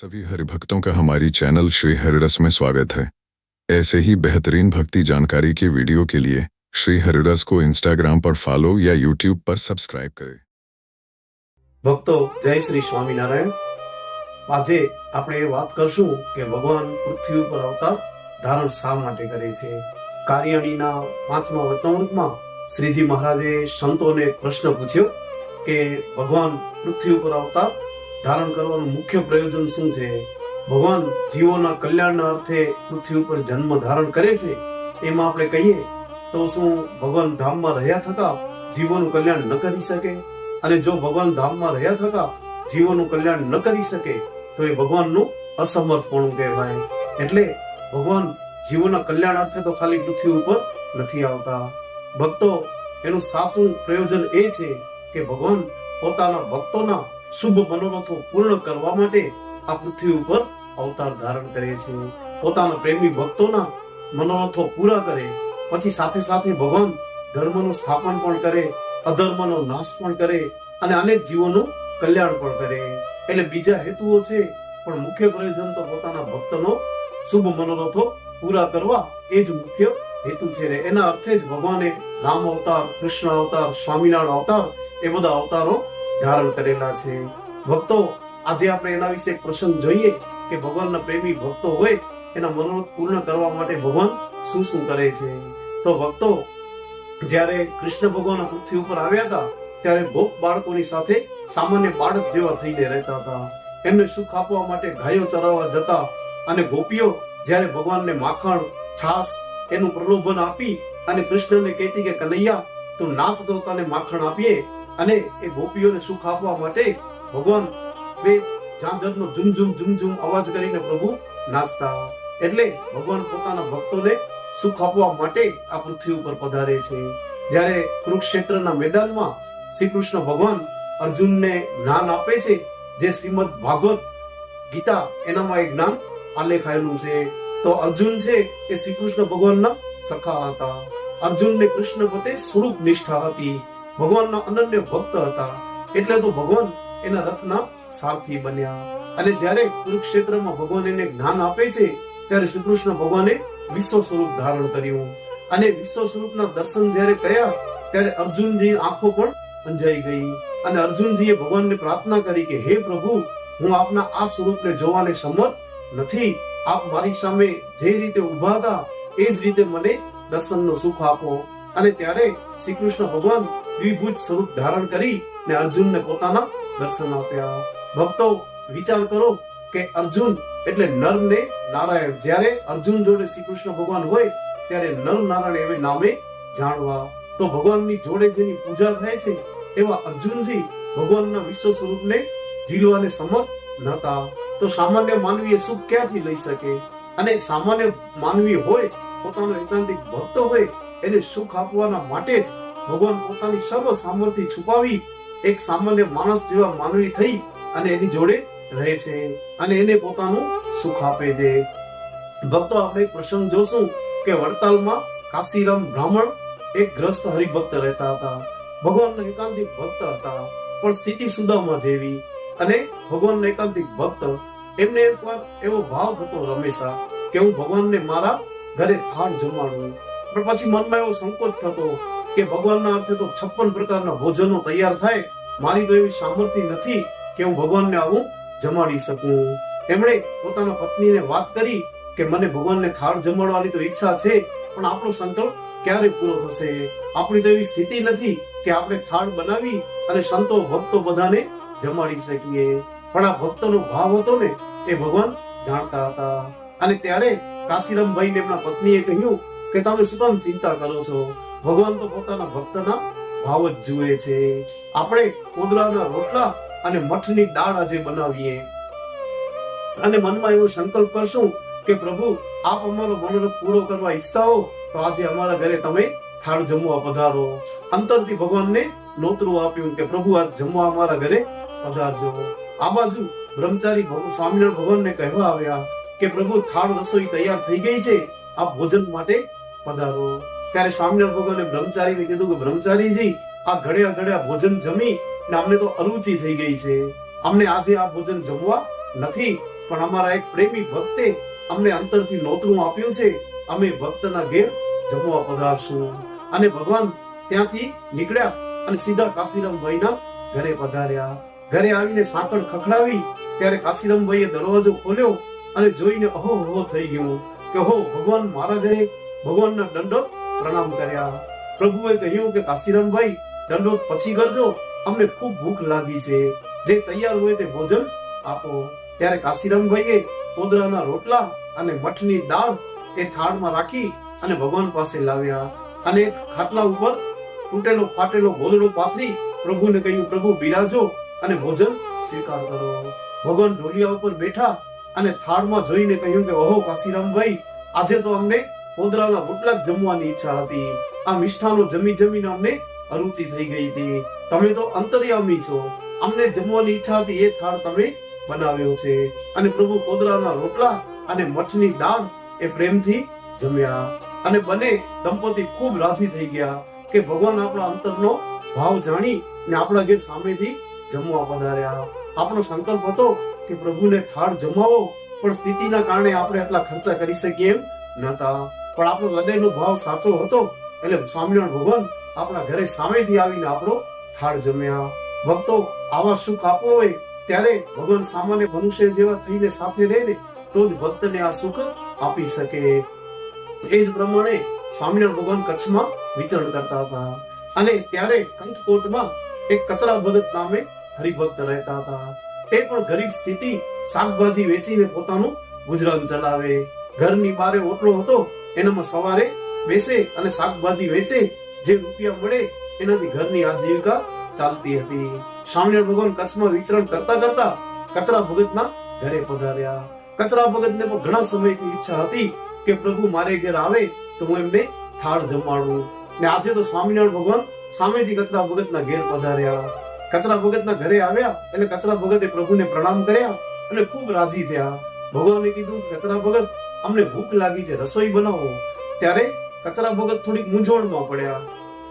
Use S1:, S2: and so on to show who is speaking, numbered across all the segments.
S1: सभी हरिभक्तों का हमारी चैनल श्री हरिरस में स्वागत है ऐसे ही बेहतरीन भक्ति जानकारी के वीडियो के लिए श्री हरिरस को इंस्टाग्राम पर फॉलो या यूट्यूब पर सब्सक्राइब करें
S2: ભક્તો જય શ્રી સ્વામિનારાયણ આજે આપણે એ વાત કરશું કે ભગવાન પૃથ્વી ઉપર અવતાર ધારણ શા માટે કરે છે કાર્યાણીના પાંચમા વચનામૃતમાં શ્રીજી મહારાજે સંતોને એક પ્રશ્ન પૂછ્યો કે ભગવાન પૃથ્વી ઉપર અવતાર ધારણ કરવાનું મુખ્ય પ્રયોજન શું છે? ભગવાન જીવોના કલ્યાણના અર્થે પૃથ્વી ઉપર જન્મ ધારણ કરે છે? એમાં આપણે કહીએ તો શું ભગવાન ધામમાં રહ્યા થતા જીવોનું કલ્યાણ ન કરી શકે? અને જો ભગવાન ધામમાં રહ્યા થતા જીવોનું કલ્યાણ ન કરી શકે, તો એ ભગવાનનું અસમર્થપણું કહેવાય. એટલે ભગવાન જીવોના કલ્યાણ અર્થે તો ખાલી પૃથ્વી ઉપર નથી આવતા. ભક્તો, એનું સાચું પ્રયોજન એ છે કે ભગવાન પોતાના ભક્તોના શુભ મનોરથો પૂર્ણ કરવા માટે આ પૃથ્વી ઉપર અવતાર ધારણ કરે છે. પોતાના પ્રેમી ભક્તોના મનોરથો પૂરા કરે. પછી સાથે સાથે ભગવાન ધર્મનું સ્થાપન પણ કરે, અધર્મનો નાશ પણ કરે અને અનેક જીવોનું કલ્યાણ પણ કરે. એટલે બીજા હેતુઓ છે, પણ મુખ્ય પ્રયોજન તો પોતાના ભક્તનો શુભ મનોરથો પૂરા કરવા એ જ મુખ્ય હેતુ છે એના અર્થે જ ભગવાને રામ અવતાર, કૃષ્ણ અવતાર, સ્વામિનારાયણ અવતાર એ બધા અવતારો ધારણ કરેલા છે. ભક્તો, આજે આપણે એના વિશે એક પ્રસંગ જોઈએ કે ભગવાનના પ્રેમી ભક્તો હોય, એના મનોરથ પૂર્ણ કરવા માટે ભગવાન શું શું કરે છે. તો ભક્તો, જ્યારે કૃષ્ણ ભગવાન પૃથ્વી ઉપર આવ્યા હતા, ત્યારે ભોગ બાળકોની સાથે સામાન્ય બાળક જેવા થઈને રહેતા હતા. એમને સુખ આપવા માટે ગાયો ચરાવવા જતા અને ગોપીઓ જ્યારે ભગવાનને માખણ છાસ એનું પ્રલોભન આપી અને કૃષ્ણને કહેતી કે, કનૈયા, તું નાચ તો તને માખણ આપીએ અને એ ગોપીઓને સુખ આપવા માટે ભગવાન બે ઝાંઝરનો ઝુમ ઝુમ ઝુમ ઝુમ અવાજ કરીને પ્રભુ નાચતા. એટલે ભગવાન પોતાના ભક્તોને સુખ આપવા માટે આ પૃથ્વી ઉપર પધારે છે. જ્યારે કુરુક્ષેત્રના મેદાનમાં શ્રી કૃષ્ણ ભગવાન અર્જુનને જ્ઞાન આપે છે, જે શ્રીમદ ભાગવત ગીતા એનામાં એક જ્ઞાન આલેખાયેલું છે. તો અર્જુન છે એ શ્રી કૃષ્ણ ભગવાનના સખા હતા. અર્જુનને કૃષ્ણ પોતે સ્વરૂપ નિષ્ઠા હતી. ભગવાનના અનન્ય ભક્ત હતા. એટલે તો ભગવાન એના રથના સારથી બન્યા. અને જ્યારે કુરુક્ષેત્રમાં ભગવાન એને જ્ઞાન આપે છે, ત્યારે શ્રી કૃષ્ણ ભગવાને વિશ્વ સ્વરૂપ ધારણ કર્યું. અને વિશ્વ સ્વરૂપના દર્શન જ્યારે કર્યા, ત્યારે અર્જુનજી આંખો પણ અંજાઈ ગઈ. અને અર્જુનજીએ ભગવાનને પ્રાર્થના કરી કે, હે પ્રભુ, હું આપના આ સ્વરૂપને જોવાને સમર્થ નથી. આપ મારી સામે જે રીતે ઊભા હતા, એ જ રીતે મને દર્શનનો સુખ આપો. અને ત્યારે શ્રી કૃષ્ણ ભગવાન દ્વિભુજ સ્વરૂપ ધારણ કરી ને અર્જુનને પોતાના દર્શન આપ્યા. ભક્તો, વિચાર કરો કે અર્જુન એટલે નર ને નારાયણ. જ્યારે અર્જુન જોડે શ્રી કૃષ્ણ ભગવાન હોય, ત્યારે નર નારાયણ એવે નામે જાણવા. તો ભગવાનની જોડે જેની પૂજા થાય છે, એવા અર્જુનજી ભગવાનના વિશ્વ સ્વરૂપને જીલવાને સમર્થ નતા તો સામાન્ય માનવી એ સુખ ક્યાંથી લઈ શકે? અને સામાન્ય માનવી હોય, પોતાનો એકાંતિક ભક્ત હોય એને સુખ આપવાના માટે જ ભગવાન પોતાની સર્વ સામર્થ્ય છુપાવી એક સામાન્ય માણસ જેવા માનવી થઈ અને એની જોડે રહે છે અને એને પોતાનું સુખ આપે છે. ભક્તો, આપણે પ્રસંગ જોશું કે વડતાલમાં કાશીરામ બ્રાહ્મણ એક ગ્રસ્ત હરિભક્ત રહેતા હતા. ભગવાનના એકાંતિક ભક્ત હતા, પણ સ્થિતિ સુદામા જેવી અને ભગવાનનો એકાંતિક ભક્ત એમને એકવાર એવો ભાવ થતો રમેશા કે હું ભગવાનને મારા ઘરે થાળ જમાડું. પણ પછી મનમાં એવો સંકોચ થતો કે ભગવાનના અર્થે તો છપ્પન પ્રકારના ભોજનો તૈયાર થાય. મારી તો એવી સામર્થ્ય નથી કે હું ભગવાનને આવું જમાડી શકું. એમણે પોતાના પત્નીને વાત કરી કે મને ભગવાનને થાળ જમાડવાની તો ઈચ્છા છે, પણ આપણો સંકલ્પ ક્યારે પૂરો થશે? આપણી તો એવી સ્થિતિ નથી કે આપણે થાળ બનાવી અને સંતો ભક્તો બધાને જમાડી શકીએ. પણ આ ભક્તોનો ભાવ હતો ને, એ ભગવાન જાણતા હતા. અને ત્યારે કાશીરામભાઈ એમના પત્નીએ કહ્યું કે તમે શું ચિંતા કરો છો? ભગવાન તો પોતાના ભક્તના ભાવ જ જુએ છે. આપણે કોદરાના રોટલા અને મઠની દાળ આજે બનાવીએ. અને મનમાં એવો સંકલ્પ કરશું કે પ્રભુ, આપ અમારો મનોરથ પૂરો કરવા ઈચ્છતા હો, તો આજે અમારા ઘરે તમે થાળ જમવા પધારો. અંતરથી ભગવાનને નોતરું આપ્યું કે પ્રભુ, આજ જમવા અમારા ઘરે પધારજો. આ બાજુ બ્રહ્મચારી સ્વામિનારાયણ ભગવાનને કહેવા આવ્યા કે પ્રભુ, થાળ રસોઈ તૈયાર થઈ ગઈ છે. આ ભોજન માટે પધારો. ત્યારે સ્વામિનારાયણ ભગવાને બ્રહ્મચારીને કીધું કે બ્રહ્મચારીજી આ ઘડ્યા ઘડ્યા ભોજન જમી ને અમને તો અરુચિ થઈ ગઈ છે. અમને આજે આ ભોજન જમવા નથી, પણ અમારા એક પ્રેમી ભક્તે અમને અંતરથી નોતરું આપ્યું છે. અમે ભક્તના ઘેર જમવા પધારશું. અને ભગવાન ત્યાંથી નીકળ્યા અને સીધા કાશીરામ ભાઈના ઘરે પધાર્યા. ઘરે આવીને સાંકળ ખખડાવી, ત્યારે કાશીરામ ભાઈએ દરવાજો ખોલ્યો અને જોઈને અહો હો થઈ ગયું કે, હો, ભગવાન મારા ઘરે ભગવાનના દંડોત પ્રણામ કર્યા. પ્રભુએ કહ્યું કે કાશીરામભાઈ દંડોત પછી કરજો. અમને ખૂબ ભૂખ લાગી છે. જે તૈયાર હોય તે ભોજન આપો. ત્યારે કાશીરામભાઈએ પોદરાના રોટલા અને મઠની દાળ એ થાળમાં રાખી અને ભગવાન પાસે લાવ્યા. અને ખાટલા ઉપર તૂટેલો ફાટેલો ગોદડો પાથરી પ્રભુને કહ્યું, પ્રભુ, બિરાજો અને ભોજન સ્વીકાર કરો. ભગવાન ઢોલિયા ઉપર બેઠા અને થાળમાં જોઈને કહ્યું કે, ઓહો, કાશીરામભાઈ, આજે તો અમને પોદરાના રોટલા જમવાની ઈચ્છા હતી. આ મિષ્ઠાનો જમી જમીને અમને અરુચિ થઈ ગઈ હતી. તમે તો અંતર્યામી છો. અમને જમવાની ઈચ્છા હતી એ થાળ તમે બનાવ્યો છે. અને પ્રભુ કોદરાના રોટલા અને મઠની દાળ એ પ્રેમથી જમ્યા. અને બંને દંપતી ખૂબ રાજી થઈ ગયા કે ભગવાન આપણા અંતરનો ભાવ જાણી ને આપણા ઘેર સામેથી જમવા પધાર્યા. આપણો સંકલ્પ હતો કે પ્રભુને થાળ જમાવો, પણ સ્થિતિના કારણે આપણે આટલા ખર્ચા કરી શકીએ એમ નતા પણ આપણો હૃદયનો ભાવ સાચો હતો એટલે સ્વામિનારાયણ ભગવાન આપણા ઘરે સામેથી આવીને આપણો થાળ જમ્યા. ભક્તો આવા સુખ આપવો હોય ત્યારે ભગવાન સામાન્ય મનુષ્ય જેવા થઈને સાથે રહીને તો જ ભક્તને આ સુખ આપી શકે. એ જ પ્રમાણે સ્વામિનારાયણ ભગવાન કચ્છમાં વિચરણ કરતા હતા. અને ત્યારે કંથકોટમાં એક કચરા ભગત નામે હરિભક્ત રહેતા હતા. એ પણ ગરીબ સ્થિતિ શાકભાજી વેચીને પોતાનું ગુજરાન ચલાવે. ઘરની બારે ઓટલો હતો એનામાં સવારે બેસે અને શાકભાજી વેચે, જે રૂપિયા મળે એનાથી ઘરની આજીવિકા ચાલતી હતી. સ્વામિનારાયણ ભગવાન કચ્છમાં વિચરણ કરતા કરતા કચરા ભગતના ઘરે પધાર્યા. કચરા ભગતને પણ ઘણા સમયથી ઈચ્છા હતી કે પ્રભુ મારે ઘેર આવે તો હું એમને થાળ જમાડું. ને આજે તો સ્વામિનારાયણ ભગવાન સામેથી કચરા ભગતના ઘેર પધાર્યા. કચરા ભગતના ઘરે આવ્યા એટલે કચરા ભગતે પ્રભુને પ્રણામ કર્યા અને ખૂબ રાજી થયા. ભગવાને કીધું, કચરા ભગત અમને ભૂખ લાગી છે, રસોઈ બનાવો. ત્યારે કચરા ભગત થોડીક મૂંઝવણમાં પડ્યા.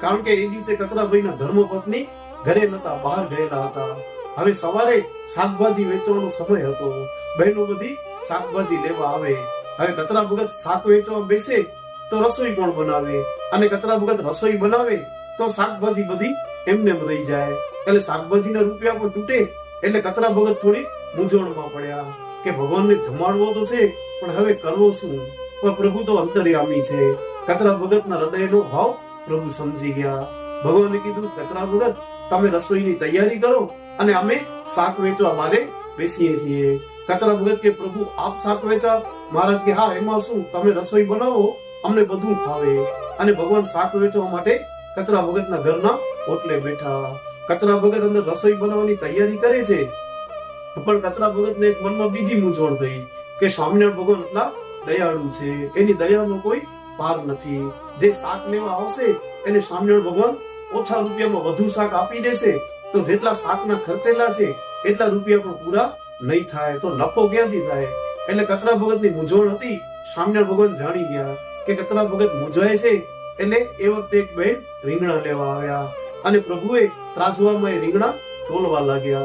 S2: કારણ કે એ દિવસે કચરાભાઈના ધર્મપત્ની ઘરે નતા, બહાર ગયેલા હતા. હવે સવારે શાકભાજી વેચવાનો સમય હતો. બહેનો બધી શાકભાજી લેવા આવે. હવે કચરા ભગત શાક વેચવા બેસે તો રસોઈ કોણ બનાવે? અને કચરા ભગત રસોઈ બનાવે તો શાકભાજી બધી એમને એમ રહી જાય. એટલે શાકભાજીના રૂપિયા પણ તૂટે એટલે કચરા ભગત થોડી મૂંઝવણમાં પડ્યા. કે ભગવાનને જમાડવો તો છે પણ હવે કરવો શું? પણ પ્રભુ તો અંતર્યામી છે. કચરા ભગતના હૃદયનો ભાવ પ્રભુ સમજી ગયા. ભગવાને કીધું, કચરા ભગત તમે રસોઈની તૈયારી કરો અને અમે શાક વેચવા મારે બેસીએ છીએ. કચરા ભગત કે પ્રભુ, આપ શાક વેચા મહારાજ કે, હા, એમાં શું? તમે રસોઈ બનાવો, અમને બધું ફાવે. અને ભગવાન શાક વેચવા માટે કચરા ભગતના ઘરના ઓટલે બેઠા. કચરા ભગત અંદર રસોઈ બનાવવાની તૈયારી કરે છે. પણ કચરા ભગતને એક મનમાં બીજી મૂંઝવણ થઈ. કે સ્વામિનારાયણ ભગવાન દયાળુ છે. એની દયાનો કોઈ પાર નથી. જે શાક લેવા આવશે, એને સ્વામિનારાયણ ભગવાન ઓછા રૂપિયામાં વધુ શાક આપી દેશે. તો જેટલા શાકના ખર્ચેલા છે, એટલા રૂપિયા પણ પૂરા નહીં થાય. તો નફો ક્યાંથી થાય? એટલે કચરા ભગતની મૂંઝવણ હતી. સ્વામિનારાયણ ભગવાન જાણી ગયા કે કચરા ભગત મૂંઝવાય છે, એટલે એ વખતે એક બહેન રીંગણા લેવા આવ્યા. અને પ્રભુએ ત્રાજવામાં એ રીંગણા તોલવા લાગ્યા.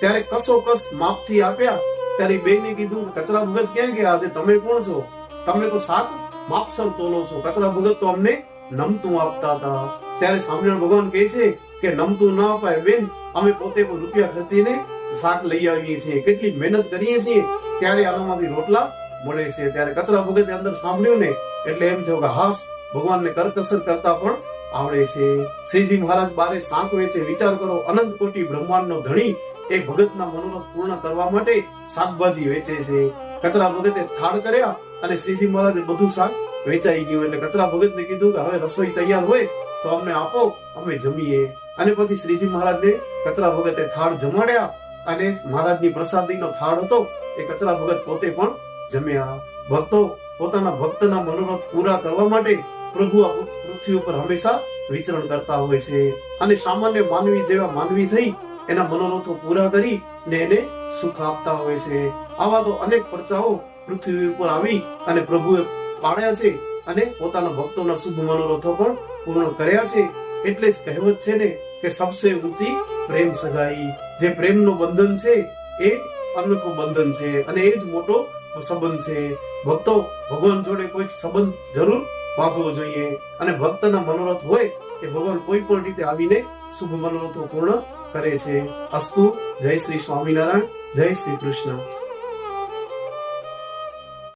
S2: ત્યારે કસો કસ માપથી આપ્યા ત્યારે બેને કીધું, કચરા ભગત ક્યાં ગયા? આજે તમે કોણ છો? તમે તો સાત માપસર તોલો છો. કચરા ભગત તો અમને નમતું આપતા હતા. ત્યારે સ્વામિનારાયણ ભગવાન કહે છે કે, નમતું ના અપાય. બેન, અમે પોતે પણ રૂપિયા ખર્ચીને શાક લઈ આવીએ છીએ. કેટલી મહેનત કરીએ છીએ. ત્યારે આનામાંથી રોટલા મળે છે. ત્યારે કચરા ભગત અંદર સાંભળ્યું ને, એટલે એમ થયું કે, હાસ, ભગવાનને કરકસર કરતા પણ આવડે છે. શ્રીજી મહારાજ બારે શાક વેચે વિચાર કરો, અનંત કોટી બ્રહ્માંડનો ધણી એ ભગતના મનોરથ પૂર્ણ કરવા માટે શાકભાજી વેચે છે. કચરા ભગતે થાળ કર્યા અને શ્રીજી મહારાજે બધું શાક વેચાઈ ગયું. એટલે કચરા ભગતને કીધું કે હવે રસોઈ તૈયાર હોય તો અમને આપો, અમે જમીએ. અને પછી શ્રીજી મહારાજને કચરા ભગતે થાળ જમાડ્યા અને મહારાજની પ્રસાદીનો થાળ હતો એ કચરા ભગત પોતે પણ જમ્યા. ભક્તો પોતાના ભક્તના મનોરથ પૂરા કરવા માટે પ્રભુ આ પૃથ્વી ઉપર હંમેશા વિચરણ કરતા હોય છે. અને સામાન્ય માનવી જેવા માનવી થઈ એના મનોરથો પૂરા કરી ને એને સુખ આપતા હોય છે. આવા તો અનેક પરચાઓ પૃથ્વી ઉપર આવી અને પ્રભુએ પાડ્યા છે અને પોતાના ભક્તોના શુભ મનોરથો પણ પૂર્ણ કર્યા છે. એટલે જ કહેવત છે ને કે સબસે ઊંચી પ્રેમ સગાઈ. જે પ્રેમનો બંધન છે એ અનોખો બંધન છે અને એ જ મોટો સંબંધ છે. ભક્તો ભગવાન જોડે કોઈ સંબંધ જરૂર બાંધવો જોઈએ અને ભક્તના મનોરથ હોય એ ભગવાન કોઈ પણ રીતે આવીને શુભ મનોરથો પૂર્ણ કરે છે. અસ્તુ જય શ્રી સ્વામિનારાયણ જય શ્રી કૃષ્ણ.